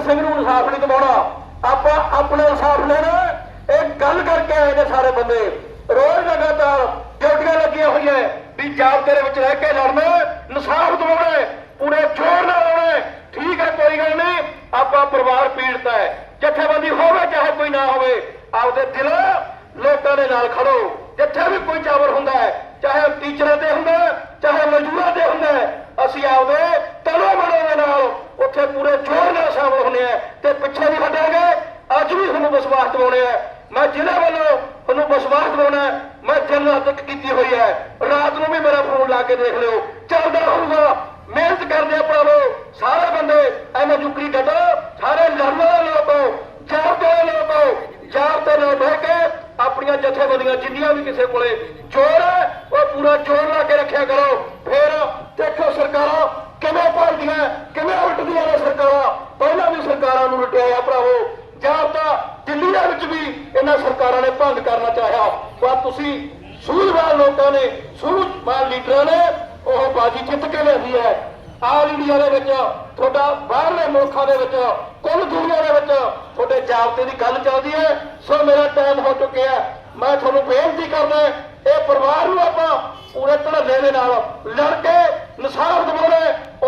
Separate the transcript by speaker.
Speaker 1: ਸਿੰਘ ਨੂੰ ਇਨਸਾਫ ਨਹੀਂ ਦਿਵਾਉਣਾ। ਆਪਾਂ ਆਪਣੇ ਇਨਸਾਫ ਲੈਣਾ ਇਹ ਗੱਲ ਕਰਕੇ ਆਏ ਨੇ ਸਾਰੇ ਬੰਦੇ। ਰੋਜ਼ ਲਗਾਤਾਰ ਡਿਊਟੀਆਂ ਲੱਗੀਆਂ ਹੋਈਆਂ ਵੀ ਜਾਬ ਤੇਰੇ ਵਿੱਚ ਰਹਿ ਕੇ ਲੜਨਾ ਇਨਸਾਫ ਦਿਵਾਉਣਾ ਪੂਰੇ ਜ਼ੋਰ ਨਾਲ ਲਾਉਣਾ ਠੀਕ ਹੈ, ਕੋਈ ਗੱਲ ਨਹੀਂ। ਆਪਾਂ ਪਰਿਵਾਰ ਪੀੜਤ ਹੈ। ਜਥੇਬੰਦੀ ਹੋਵੇ, ਚਾਹੇ ਕੋਈ ਨਾ ਹੋਵੇ, ਆਪਦੇ ਦਿਲ ਲੋਕਾਂ ਦੇ ਨਾਲ ਖੜੋ। ਜਿੱਥੇ ਵੀ ਕੋਈ ਚਾਵਰ ਹੁੰਦਾ ਹੈ ਚਾਹੇ ਟੀਚਰਾਂ ਤੇ ਹੁੰਦਾ ਹੈ, ਚਾਹੇ ਮਜ਼ਦੂਰਾਂ ਤੇ ਹੁੰਦਾ ਹੈ, ਅਸੀਂ ਆਪਦੇ ਤਨੋ ਮਨੋ ਦੇ ਨਾਲ ਉੱਥੇ ਪੂਰੇ ਜ਼ੋਰ ਨਾਲ ਆ ਤੇ ਪਿੱਛੇ ਨਹੀਂ ਹਟਾਂਗੇ ਅੱਜ ਵੀ ਤੁਹਾਨੂੰ ਵਿਸ਼ਵਾਸ ਦਿਵਾਉਣੇ ਆ। ਮੈਂ ਜ਼ਿਲ੍ਹੇ ਵੱਲੋਂ ਤੁਹਾਨੂੰ ਵਿਸ਼ਵਾਸ ਦਿਵਾਉਣਾ ਮੈਂ ਜਨਰਲ ਤੱਕ ਕੀਤੀ ਹੋਈ ਹੈ। ਰਾਤ ਨੂੰ ਵੀ ਮੇਰਾ ਫੋਨ ਲਾ ਕੇ ਦੇਖ ਲਿਓ। ਚੱਲਦਾ ਰਹੂਗਾ। ਮਿਹਨਤ ਕਰਦੇ ਆ ਭਰਾਵੋ। ਸਾਰੇ ਬੰਦੇ, ਐਵੇਂ ਜੁਕਰੀ ਕੱਢੋ। ਸਾਰੇ ਲੜਨ ਵਾਲੇ ਲੋਕੋ ਜਾਬ ਦੇ ਲੋਕੋ ਜਾਬ ਤੇ ਨਾ ਬਹਿ ਕੇ ਆਪਣੀਆਂ ਜਥੇਬੰਦੀਆਂ ਜਿੰਨੀਆਂ ਵੀ ਕਿਸੇ ਕੋਲੇ ਜ਼ੋਰ ਹੈ, ਉਹ ਪੂਰਾ ਜ਼ੋਰ ਲਾ ਕੇ ਰੱਖਿਆ ਕਰੋ ਫਿਰ ਦੇਖੋ ਸਰਕਾਰਾਂ ਕਿਵੇਂ ਭਰਦੀਆਂ ਕਿਵੇਂ ਉਲਟਦੀਆਂ ਨੇ ਸਰਕਾਰਾਂ ਪਹਿਲਾਂ ਵੀ ਸਰਕਾਰਾਂ ਨੂੰ ਲੁੱਟਿਆ ਆ ਭਰਾਵੋ ਤਾਂ ਦਿੱਲੀ ਦੇ ਵਿੱਚ ਵੀ ਇਹਨਾਂ ਸਰਕਾਰਾਂ ਨੇ ਭੰਗ ਕਰਨਾ ਚਾਹਿਆ। ਪਰ ਤੁਸੀਂ ਸੂਝਵਾਨ ਲੋਕਾਂ ਨੇ, ਸੂਝਵਾਨ ਲੀਡਰਾਂ ਨੇ ਉਹ ਬਾਜੀ ਜਿੱਤ ਕੇ ਲਿਆਂਦੀ ਹੈ। ਆਲ ਇੰਡੀਆ ਦੇ ਵਿੱਚ, ਤੁਹਾਡਾ ਬਾਹਰਲੇ ਮੁਲਕਾਂ ਦੇ ਵਿੱਚ, ਕੁੱਲ ਦੁਨੀਆ ਦੇ ਵਿੱਚ ਤੁਹਾਡੇ ਜਾਬਤੇ ਦੀ ਗੱਲ ਚੱਲਦੀ ਹੈ। ਸੋ ਮੇਰਾ ਟਾਈਮ ਹੋ ਚੁੱਕਿਆ ਮੈਂ ਤੁਹਾਨੂੰ ਬੇਨਤੀ ਕਰਦਾ ਇਹ ਪਰਿਵਾਰ ਨੂੰ ਆਪਾਂ ਪੂਰੇ ਧੜੱਲੇ ਦੇ ਨਾਲ ਲੜ ਕੇ ਇਨਸਾਫ ਦਿਵਾਉਣਾ